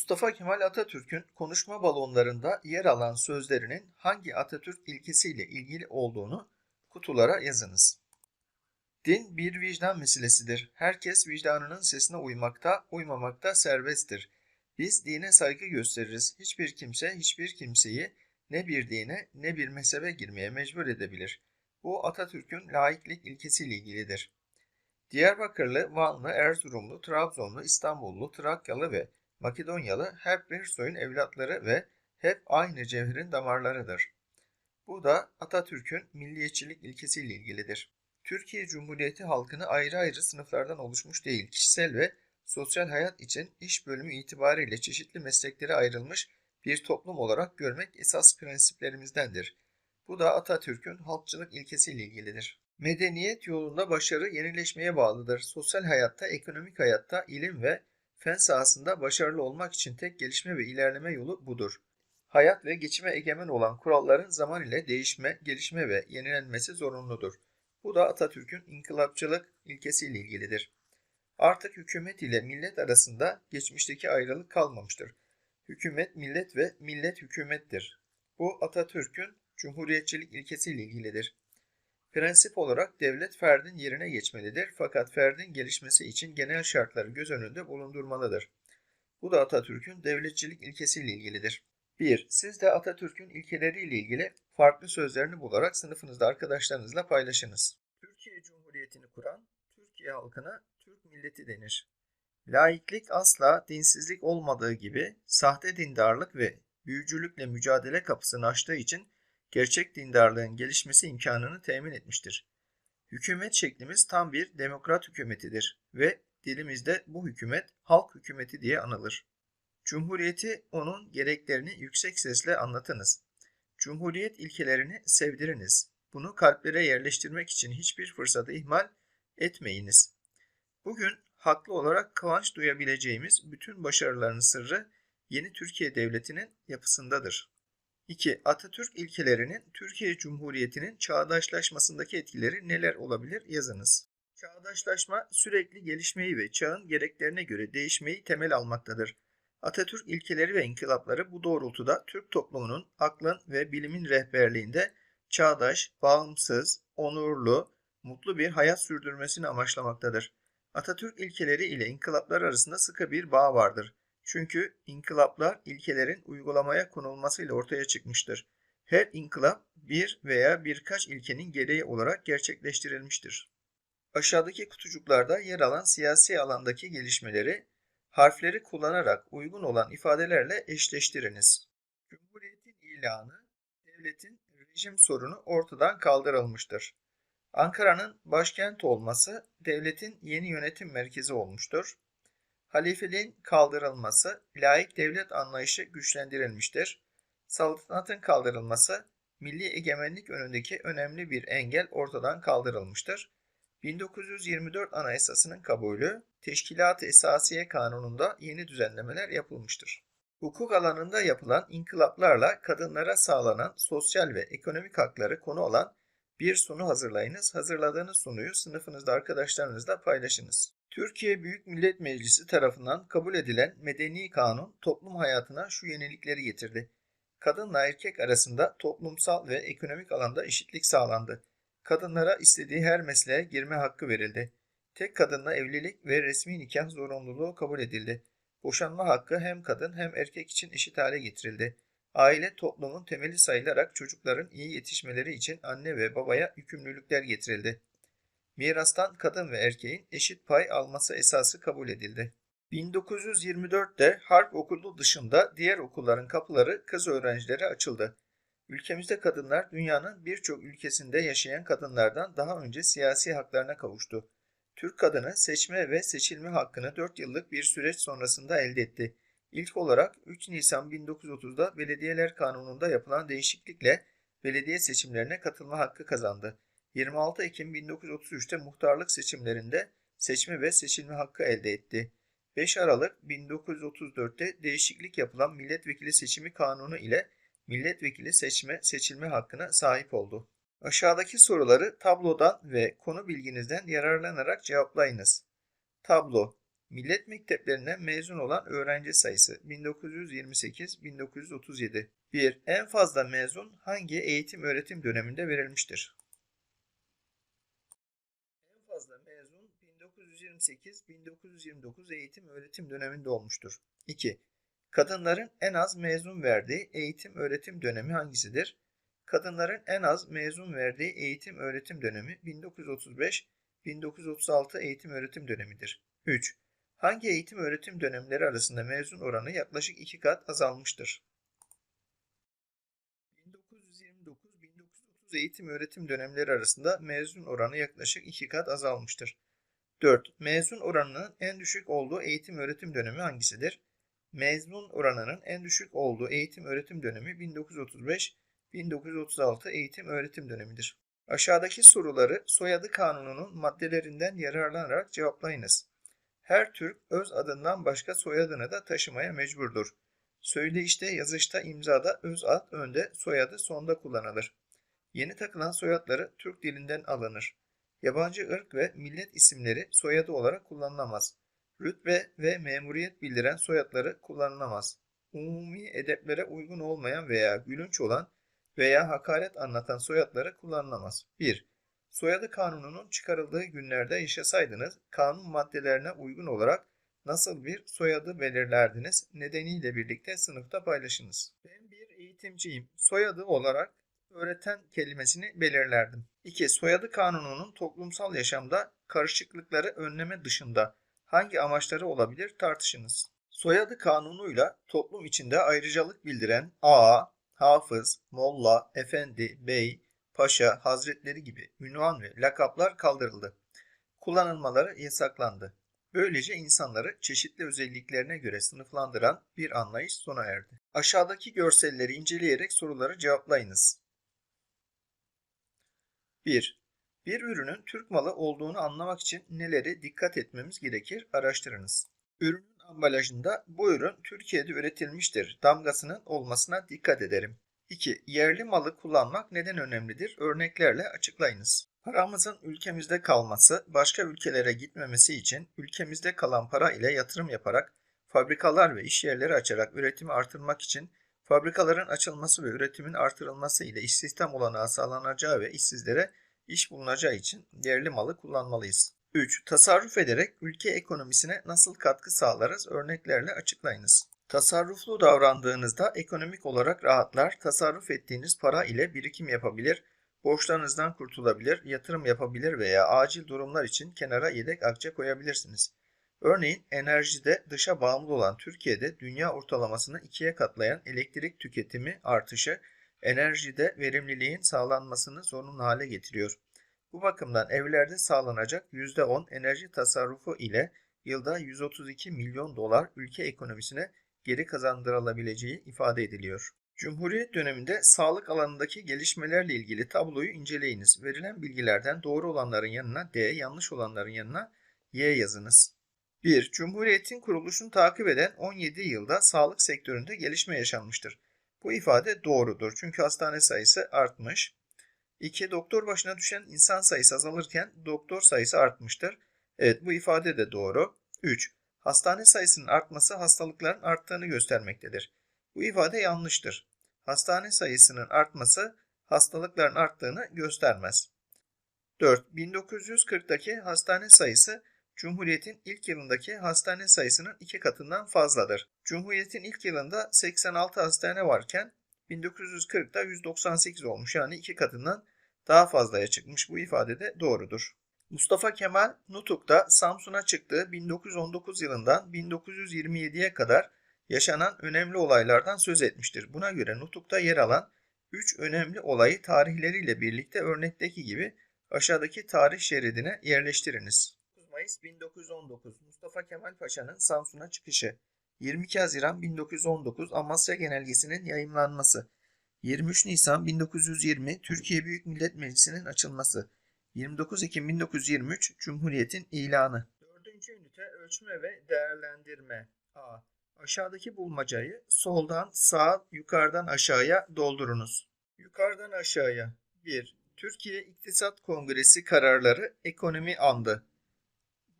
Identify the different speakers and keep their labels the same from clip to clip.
Speaker 1: Mustafa Kemal Atatürk'ün konuşma balonlarında yer alan sözlerinin hangi Atatürk ilkesiyle ilgili olduğunu kutulara yazınız. Din bir vicdan meselesidir. Herkes vicdanının sesine uymakta, uymamakta serbesttir. Biz dine saygı gösteririz. Hiçbir kimse hiçbir kimseyi ne bir dine ne bir mezhebe girmeye mecbur edebilir. Bu Atatürk'ün laiklik ilkesiyle ilgilidir. Diyarbakırlı, Vanlı, Erzurumlu, Trabzonlu, İstanbullu, Trakyalı ve Makedonyalı hep bir soyun evlatları ve hep aynı cevherin damarlarıdır. Bu da Atatürk'ün milliyetçilik ilkesiyle ilgilidir. Türkiye Cumhuriyeti halkını ayrı ayrı sınıflardan oluşmuş değil, kişisel ve sosyal hayat için iş bölümü itibariyle çeşitli mesleklere ayrılmış bir toplum olarak görmek esas prensiplerimizdendir. Bu da Atatürk'ün halkçılık ilkesiyle ilgilidir. Medeniyet yolunda başarı yenileşmeye bağlıdır. Sosyal hayatta, ekonomik hayatta, ilim ve fen sahasında başarılı olmak için tek gelişme ve ilerleme yolu budur. Hayat ve geçime egemen olan kuralların zaman ile değişme, gelişme ve yenilenmesi zorunludur. Bu da Atatürk'ün inkılapçılık ilkesiyle ilgilidir. Artık hükümet ile millet arasında geçmişteki ayrılık kalmamıştır. Hükümet millet ve millet hükümettir. Bu Atatürk'ün cumhuriyetçilik ilkesiyle ilgilidir. Prensip olarak devlet ferdin yerine geçmelidir fakat ferdin gelişmesi için genel şartları göz önünde bulundurmalıdır. Bu da Atatürk'ün devletçilik ilkesiyle ilgilidir. 1. Siz de Atatürk'ün ilkeleriyle ilgili farklı sözlerini bularak sınıfınızda arkadaşlarınızla paylaşınız. Türkiye Cumhuriyeti'ni kuran Türkiye halkına Türk milleti denir. Laiklik asla dinsizlik olmadığı gibi sahte dindarlık ve büyücülükle mücadele kapısını açtığı için gerçek dindarlığın gelişmesi imkanını temin etmiştir. Hükümet şeklimiz tam bir demokrat hükümetidir ve dilimizde bu hükümet halk hükümeti diye anılır. Cumhuriyeti onun gereklerini yüksek sesle anlatınız. Cumhuriyet ilkelerini sevdiriniz. Bunu kalplere yerleştirmek için hiçbir fırsatı ihmal etmeyiniz. Bugün haklı olarak kıvanç duyabileceğimiz bütün başarıların sırrı yeni Türkiye Devleti'nin yapısındadır. 2. Atatürk ilkelerinin Türkiye Cumhuriyeti'nin çağdaşlaşmasındaki etkileri neler olabilir yazınız. Çağdaşlaşma sürekli gelişmeyi ve çağın gereklerine göre değişmeyi temel almaktadır. Atatürk ilkeleri ve inkılapları bu doğrultuda Türk toplumunun aklın ve bilimin rehberliğinde çağdaş, bağımsız, onurlu, mutlu bir hayat sürdürmesini amaçlamaktadır. Atatürk ilkeleri ile inkılaplar arasında sıkı bir bağ vardır. Çünkü inkılaplar ilkelerin uygulamaya konulmasıyla ortaya çıkmıştır. Her inkılap bir veya birkaç ilkenin gereği olarak gerçekleştirilmiştir. Aşağıdaki kutucuklarda yer alan siyasi alandaki gelişmeleri harfleri kullanarak uygun olan ifadelerle eşleştiriniz. Cumhuriyetin ilanı, devletin rejim sorunu ortadan kaldırılmıştır. Ankara'nın başkent olması devletin yeni yönetim merkezi olmuştur. Halifeliğin kaldırılması, laik devlet anlayışı güçlendirilmiştir. Saltanatın kaldırılması, milli egemenlik önündeki önemli bir engel ortadan kaldırılmıştır. 1924 Anayasası'nın kabulü, Teşkilat-ı Esasiye Kanunu'nda yeni düzenlemeler yapılmıştır. Hukuk alanında yapılan inkılaplarla kadınlara sağlanan sosyal ve ekonomik hakları konu olan bir sunu hazırlayınız. Hazırladığınız sunuyu sınıfınızda arkadaşlarınızla paylaşınız. Türkiye Büyük Millet Meclisi tarafından kabul edilen medeni kanun toplum hayatına şu yenilikleri getirdi. Kadınla erkek arasında toplumsal ve ekonomik alanda eşitlik sağlandı. Kadınlara istediği her mesleğe girme hakkı verildi. Tek kadınla evlilik ve resmi nikah zorunluluğu kabul edildi. Boşanma hakkı hem kadın hem erkek için eşit hale getirildi. Aile toplumun temeli sayılarak çocukların iyi yetişmeleri için anne ve babaya yükümlülükler getirildi. Mirastan kadın ve erkeğin eşit pay alması esası kabul edildi. 1924'te harp okulu dışında diğer okulların kapıları kız öğrencilere açıldı. Ülkemizde kadınlar dünyanın birçok ülkesinde yaşayan kadınlardan daha önce siyasi haklarına kavuştu. Türk kadını seçme ve seçilme hakkını 4 yıllık bir süreç sonrasında elde etti. İlk olarak 3 Nisan 1930'da Belediyeler Kanunu'nda yapılan değişiklikle belediye seçimlerine katılma hakkı kazandı. 26 Ekim 1933'te muhtarlık seçimlerinde seçme ve seçilme hakkı elde etti. 5 Aralık 1934'te değişiklik yapılan milletvekili seçimi kanunu ile milletvekili seçme seçilme hakkına sahip oldu. Aşağıdaki soruları tablodan ve konu bilginizden yararlanarak cevaplayınız. Tablo Millet mekteplerine mezun olan öğrenci sayısı 1928-1937. 1. En fazla mezun hangi eğitim öğretim döneminde verilmiştir? En fazla mezun 1928-1929 eğitim öğretim döneminde olmuştur. 2. Kadınların en az mezun verdiği eğitim öğretim dönemi hangisidir? Kadınların en az mezun verdiği eğitim öğretim dönemi 1935-1936 eğitim öğretim dönemidir. 3. Hangi eğitim öğretim dönemleri arasında mezun oranı yaklaşık 2 kat azalmıştır? 1929-1930 eğitim öğretim dönemleri arasında mezun oranı yaklaşık 2 kat azalmıştır. 4. Mezun oranının en düşük olduğu eğitim öğretim dönemi hangisidir? Mezun oranının en düşük olduğu eğitim öğretim dönemi 1935-1936 eğitim öğretim dönemidir. Aşağıdaki soruları soyadı kanununun maddelerinden yararlanarak cevaplayınız. Her Türk öz adından başka soyadını da taşımaya mecburdur. Söyleyişte, yazışta, imzada öz ad önde, soyadı sonda kullanılır. Yeni takılan soyadları Türk dilinden alınır. Yabancı ırk ve millet isimleri soyadı olarak kullanılamaz. Rütbe ve memuriyet bildiren soyadları kullanılamaz. Umumi edeplere uygun olmayan veya gülünç olan veya hakaret anlatan soyadları kullanılamaz. 1. Soyadı kanununun çıkarıldığı günlerde yaşasaydınız kanun maddelerine uygun olarak nasıl bir soyadı belirlerdiniz nedeniyle birlikte sınıfta paylaşınız. Ben bir eğitimciyim. Soyadı olarak öğreten kelimesini belirlerdim. 2. Soyadı kanununun toplumsal yaşamda karışıklıkları önleme dışında hangi amaçları olabilir tartışınız. Soyadı kanunuyla toplum içinde ayrıcalık bildiren ağa, hafız, molla, efendi, bey, paşa, hazretleri gibi ünvan ve lakaplar kaldırıldı. Kullanılmaları yasaklandı. Böylece insanları çeşitli özelliklerine göre sınıflandıran bir anlayış sona erdi. Aşağıdaki görselleri inceleyerek soruları cevaplayınız. 1. Bir ürünün Türk malı olduğunu anlamak için neleri dikkat etmemiz gerekir araştırınız. Ürünün ambalajında bu ürün Türkiye'de üretilmiştir damgasının olmasına dikkat ederim. 2. Yerli malı kullanmak neden önemlidir? Örneklerle açıklayınız. Paramızın ülkemizde kalması, başka ülkelere gitmemesi için ülkemizde kalan para ile yatırım yaparak, fabrikalar ve iş yerleri açarak üretimi artırmak için fabrikaların açılması ve üretimin artırılması ile istihdam olanağı sağlanacağı ve işsizlere iş bulunacağı için yerli malı kullanmalıyız. 3. Tasarruf ederek ülke ekonomisine nasıl katkı sağlarız? Örneklerle açıklayınız. Tasarruflu davrandığınızda ekonomik olarak rahatlar, tasarruf ettiğiniz para ile birikim yapabilir, borçlarınızdan kurtulabilir, yatırım yapabilir veya acil durumlar için kenara yedek akçe koyabilirsiniz. Örneğin enerjide dışa bağımlı olan Türkiye'de dünya ortalamasını ikiye katlayan elektrik tüketimi artışı enerjide verimliliğin sağlanmasını zorunlu hale getiriyor. Bu bakımdan evlerde sağlanacak %10 enerji tasarrufu ile yılda 132 milyon dolar ülke ekonomisine geri kazandırılabileceği ifade ediliyor. Cumhuriyet döneminde sağlık alanındaki gelişmelerle ilgili tabloyu inceleyiniz. Verilen bilgilerden doğru olanların yanına D, yanlış olanların yanına Y yazınız. 1. Cumhuriyetin kuruluşunu takip eden 17 yılda sağlık sektöründe gelişme yaşanmıştır. Bu ifade doğrudur çünkü hastane sayısı artmış. 2. Doktor başına düşen insan sayısı azalırken doktor sayısı artmıştır. Evet bu ifade de doğru. 3. Hastane sayısının artması hastalıkların arttığını göstermektedir. Bu ifade yanlıştır. Hastane sayısının artması hastalıkların arttığını göstermez. 4. 1940'daki hastane sayısı Cumhuriyet'in ilk yılındaki hastane sayısının iki katından fazladır. Cumhuriyet'in ilk yılında 86 hastane varken 1940'da 198 olmuş yani iki katından daha fazlaya çıkmış bu ifade de doğrudur. Mustafa Kemal Nutuk'ta Samsun'a çıktığı 1919 yılından 1927'ye kadar yaşanan önemli olaylardan söz etmiştir. Buna göre Nutuk'ta yer alan 3 önemli olayı tarihleriyle birlikte örnekteki gibi aşağıdaki tarih şeridine yerleştiriniz. 9 Mayıs 1919 Mustafa Kemal Paşa'nın Samsun'a çıkışı 22 Haziran 1919 Amasya Genelgesi'nin yayımlanması 23 Nisan 1920 Türkiye Büyük Millet Meclisi'nin açılması 29 Ekim 1923 Cumhuriyet'in ilanı 4. ünite ölçme ve değerlendirme A. Aşağıdaki bulmacayı soldan sağa yukarıdan aşağıya doldurunuz. Yukarıdan aşağıya 1. Türkiye İktisat Kongresi kararları ekonomi andı.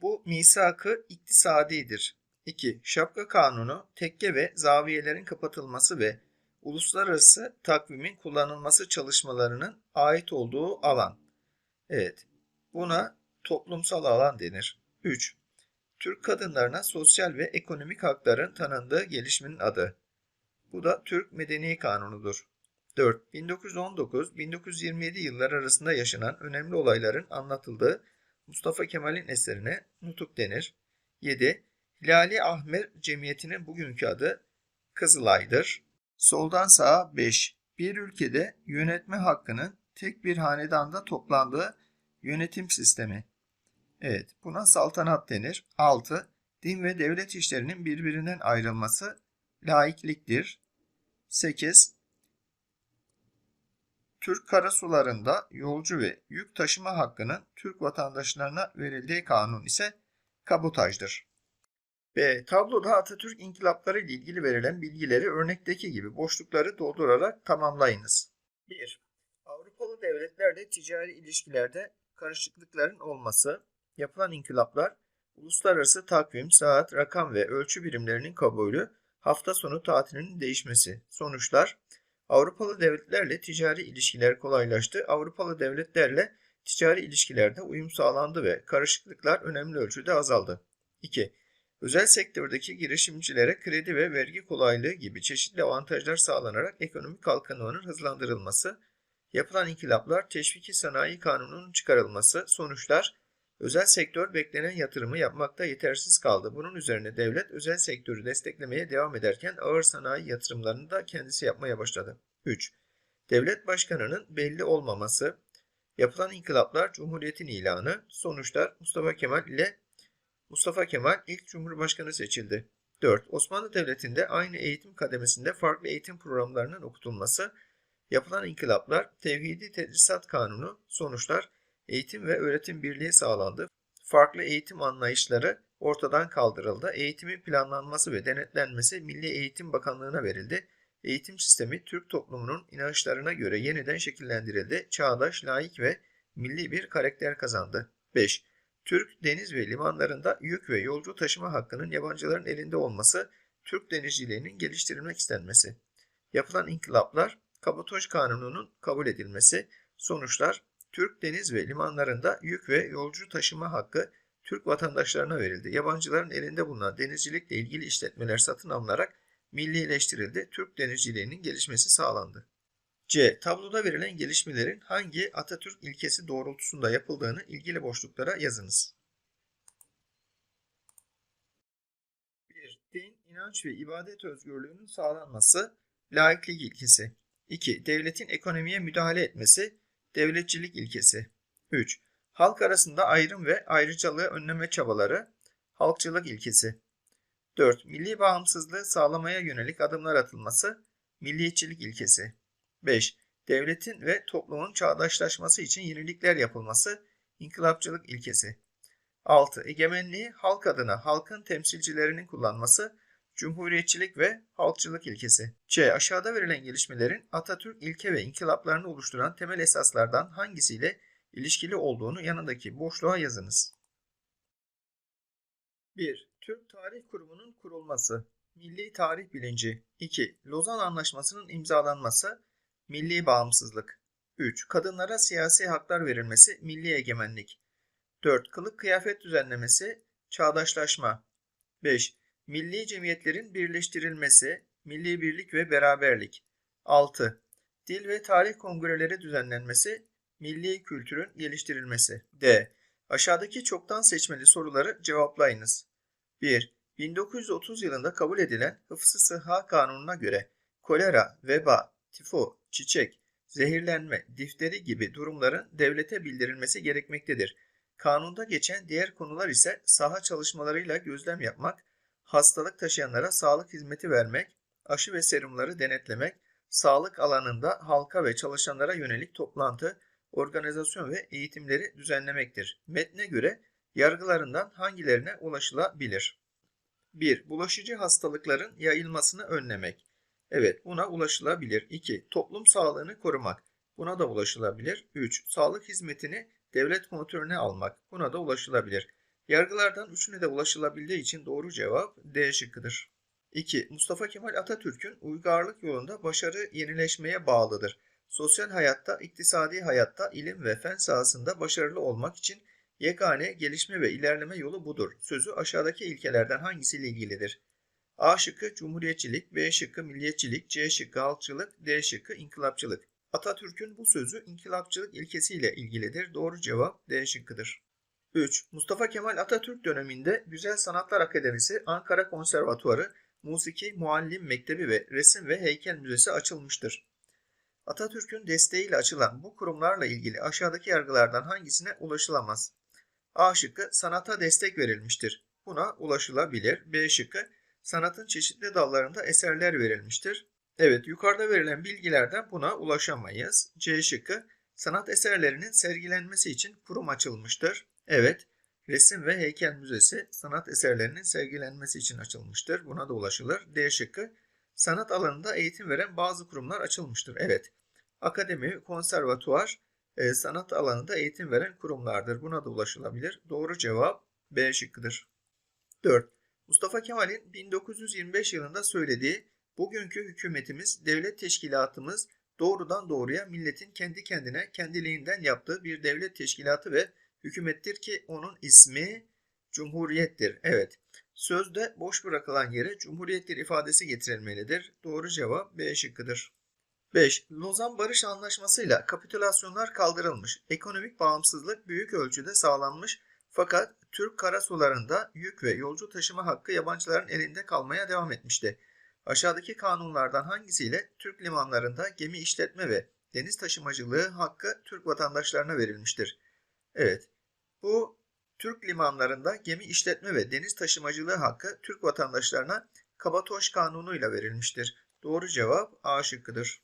Speaker 1: Bu misak-ı iktisadidir. 2. Şapka Kanunu, tekke ve zaviyelerin kapatılması ve uluslararası takvimin kullanılması çalışmalarının ait olduğu alan. Evet, buna toplumsal alan denir. 3. Türk kadınlarına sosyal ve ekonomik hakların tanındığı gelişmenin adı. Bu da Türk Medeni Kanunu'dur. 4. 1919-1927 yıllar arasında yaşanan önemli olayların anlatıldığı Mustafa Kemal'in eserine Nutuk denir. 7. Hilali Ahmer Cemiyeti'nin bugünkü adı Kızılay'dır. Soldan sağa 5. Bir ülkede yönetme hakkının tek bir hanedanda toplandığı yönetim sistemi. Evet, buna saltanat denir. 6. Din ve devlet işlerinin birbirinden ayrılması laikliktir. 8. Türk karasularında yolcu ve yük taşıma hakkının Türk vatandaşlarına verildiği kanun ise kabotajdır. B. Tabloda Atatürk inkılapları ile ilgili verilen bilgileri örnekteki gibi boşlukları doldurarak tamamlayınız. 1. Avrupalı devletlerle ticari ilişkilerde karışıklıkların olması, yapılan inkılaplar, uluslararası takvim, saat, rakam ve ölçü birimlerinin kabulü, hafta sonu tatilinin değişmesi. Sonuçlar, Avrupalı devletlerle ticari ilişkiler kolaylaştı. Avrupalı devletlerle ticari ilişkilerde uyum sağlandı ve karışıklıklar önemli ölçüde azaldı. 2. Özel sektördeki girişimcilere kredi ve vergi kolaylığı gibi çeşitli avantajlar sağlanarak ekonomik kalkınmanın hızlandırılması, yapılan inkılaplar, teşviki sanayi kanununun çıkarılması, sonuçlar, özel sektör beklenen yatırımı yapmakta yetersiz kaldı. Bunun üzerine devlet özel sektörü desteklemeye devam ederken ağır sanayi yatırımlarını da kendisi yapmaya başladı. 3. Devlet başkanının belli olmaması, yapılan inkılaplar, cumhuriyetin ilanı, sonuçlar Mustafa Kemal ile Mustafa Kemal ilk Cumhurbaşkanı seçildi. 4. Osmanlı Devleti'nde aynı eğitim kademesinde farklı eğitim programlarının okutulması, yapılan inkılaplar, Tevhidi Tedrisat Kanunu, sonuçlar, eğitim ve öğretim birliği sağlandı. Farklı eğitim anlayışları ortadan kaldırıldı. Eğitimin planlanması ve denetlenmesi Milli Eğitim Bakanlığı'na verildi. Eğitim sistemi Türk toplumunun inançlarına göre yeniden şekillendirildi. Çağdaş, laik ve milli bir karakter kazandı. 5. Türk deniz ve limanlarında yük ve yolcu taşıma hakkının yabancıların elinde olması, Türk denizciliğinin geliştirilmek istenmesi. Yapılan inkılaplar, Kabotaj Kanunu'nun kabul edilmesi, sonuçlar, Türk deniz ve limanlarında yük ve yolcu taşıma hakkı Türk vatandaşlarına verildi. Yabancıların elinde bulunan denizcilikle ilgili işletmeler satın alınarak millileştirildi. Türk denizciliğinin gelişmesi sağlandı. C. Tabloda verilen gelişmelerin hangi Atatürk ilkesi doğrultusunda yapıldığını ilgili boşluklara yazınız. 1. Din, inanç ve ibadet özgürlüğünün sağlanması, laiklik ilkesi. 2. Devletin ekonomiye müdahale etmesi, devletçilik ilkesi. 3. Halk arasında ayrım ve ayrıcalığı önleme çabaları, halkçılık ilkesi. 4. Milli bağımsızlığı sağlamaya yönelik adımlar atılması, milliyetçilik ilkesi. 5. Devletin ve toplumun çağdaşlaşması için yenilikler yapılması, inkılapçılık ilkesi. 6. Egemenliği halk adına halkın temsilcilerinin kullanması, cumhuriyetçilik ve halkçılık ilkesi. C. Aşağıda verilen gelişmelerin Atatürk ilke ve inkılaplarını oluşturan temel esaslardan hangisiyle ilişkili olduğunu yanındaki boşluğa yazınız. 1. Türk Tarih Kurumu'nun kurulması. Milli tarih bilinci. 2. Lozan Anlaşması'nın imzalanması. Milli bağımsızlık. 3. Kadınlara siyasi haklar verilmesi, milli egemenlik. 4. Kılık kıyafet düzenlemesi, çağdaşlaşma. 5. Milli cemiyetlerin birleştirilmesi, milli birlik ve beraberlik. 6. Dil ve tarih kongreleri düzenlenmesi, milli kültürün geliştirilmesi. D. Aşağıdaki çoktan seçmeli soruları cevaplayınız. 1. 1930 yılında kabul edilen Hıfzı Sıhha Kanunu'na göre kolera, veba, tifo, çiçek, zehirlenme, difteri gibi durumların devlete bildirilmesi gerekmektedir. Kanunda geçen diğer konular ise saha çalışmalarıyla gözlem yapmak, hastalık taşıyanlara sağlık hizmeti vermek, aşı ve serumları denetlemek, sağlık alanında halka ve çalışanlara yönelik toplantı, organizasyon ve eğitimleri düzenlemektir. Metne göre yargılarından hangilerine ulaşılabilir? 1. Bulaşıcı hastalıkların yayılmasını önlemek. Evet buna ulaşılabilir. 2. Toplum sağlığını korumak. Buna da ulaşılabilir. 3. Sağlık hizmetini devlet kontrolüne almak. Buna da ulaşılabilir. Yargılardan üçüne de ulaşılabildiği için doğru cevap D şıkkıdır. 2. Mustafa Kemal Atatürk'ün uygarlık yolunda başarı yenileşmeye bağlıdır. Sosyal hayatta, iktisadi hayatta, ilim ve fen sahasında başarılı olmak için yegane gelişme ve ilerleme yolu budur. Sözü aşağıdaki ilkelerden hangisiyle ilgilidir? A şıkkı Cumhuriyetçilik, B şıkkı Milliyetçilik, C şıkkı Halkçılık, D şıkkı İnkılapçılık. Atatürk'ün bu sözü inkılapçılık ilkesiyle ilgilidir. Doğru cevap D şıkkıdır. 3. Mustafa Kemal Atatürk döneminde Güzel Sanatlar Akademisi, Ankara Konservatuarı, Musiki Muallim Mektebi ve Resim ve Heykel Müzesi açılmıştır. Atatürk'ün desteğiyle açılan bu kurumlarla ilgili aşağıdaki yargılardan hangisine ulaşılamaz? A şıkkı sanata destek verilmiştir. Buna ulaşılabilir. B şıkkı sanatın çeşitli dallarında eserler verilmiştir. Evet, yukarıda verilen bilgilerden buna ulaşamayız. C şıkkı sanat eserlerinin sergilenmesi için kurum açılmıştır. Evet, resim ve heykel müzesi sanat eserlerinin sergilenmesi için açılmıştır. Buna da ulaşılır. D şıkkı sanat alanında eğitim veren bazı kurumlar açılmıştır. Evet, akademi, konservatuvar, e, sanat alanında eğitim veren kurumlardır. Buna da ulaşılabilir. Doğru cevap B şıkkıdır. 4. Mustafa Kemal'in 1925 yılında söylediği bugünkü hükümetimiz, devlet teşkilatımız doğrudan doğruya milletin kendi kendine kendiliğinden yaptığı bir devlet teşkilatı ve hükümettir ki onun ismi Cumhuriyettir. Evet. Sözde boş bırakılan yere Cumhuriyettir ifadesi getirilmelidir. Doğru cevap B şıkkıdır. 5. Lozan Barış Anlaşması'yla kapitülasyonlar kaldırılmış. Ekonomik bağımsızlık büyük ölçüde sağlanmış fakat Türk karasularında yük ve yolcu taşıma hakkı yabancıların elinde kalmaya devam etmişti. Aşağıdaki kanunlardan hangisiyle Türk limanlarında gemi işletme ve deniz taşımacılığı hakkı Türk vatandaşlarına verilmiştir? Evet, bu Türk limanlarında gemi işletme ve deniz taşımacılığı hakkı Türk vatandaşlarına Kabatoş Kanunu'yla verilmiştir. Doğru cevap A şıkkıdır.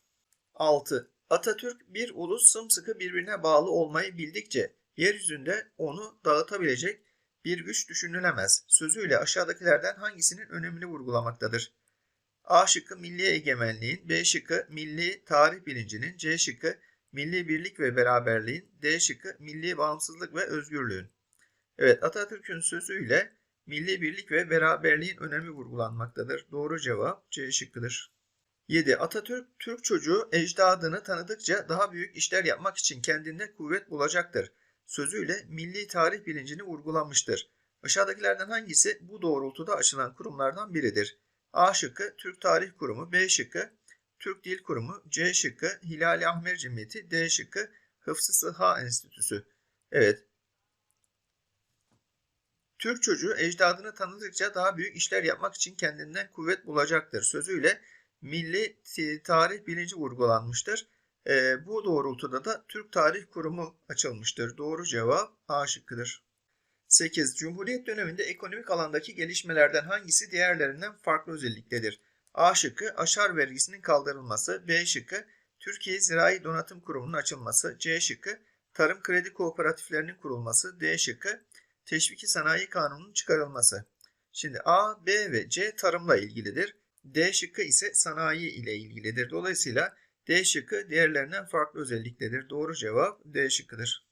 Speaker 1: 6. Atatürk bir ulus sımsıkı birbirine bağlı olmayı bildikçe yeryüzünde onu dağıtabilecek bir güç düşünülemez. Sözüyle aşağıdakilerden hangisinin önemini vurgulamaktadır? A şıkkı milli egemenliğin, B şıkkı milli tarih bilincinin, C şıkkı milli birlik ve beraberliğin, D şıkkı milli bağımsızlık ve özgürlüğün. Evet Atatürk'ün sözüyle milli birlik ve beraberliğin önemi vurgulanmaktadır. Doğru cevap C şıkkıdır. 7. Atatürk, Türk çocuğu ecdadını tanıdıkça daha büyük işler yapmak için kendinde kuvvet bulacaktır. Sözüyle milli tarih bilincini vurgulamıştır. Aşağıdakilerden hangisi bu doğrultuda açılan kurumlardan biridir? A şıkkı Türk Tarih Kurumu, B şıkkı Türk Dil Kurumu, C şıkkı Hilali Ahmer Cemiyeti, D şıkkı Hıfzı Sıha Enstitüsü. Evet. Türk çocuğu ecdadını tanıdıkça daha büyük işler yapmak için kendinden kuvvet bulacaktır. Sözüyle milli tarih bilinci vurgulanmıştır. E, bu doğrultuda da Türk Tarih Kurumu açılmıştır. Doğru cevap A şıkkıdır. 8. Cumhuriyet döneminde ekonomik alandaki gelişmelerden hangisi diğerlerinden farklı özelliktedir? A şıkkı aşar vergisinin kaldırılması, B şıkkı Türkiye Zirai Donatım Kurumu'nun açılması, C şıkkı tarım kredi kooperatiflerinin kurulması, D şıkkı teşviki sanayi kanununun çıkarılması. Şimdi A, B ve C tarımla ilgilidir. D şıkkı ise sanayi ile ilgilidir. Dolayısıyla D şıkkı diğerlerinden farklı özelliktedir. Doğru cevap D şıkkıdır.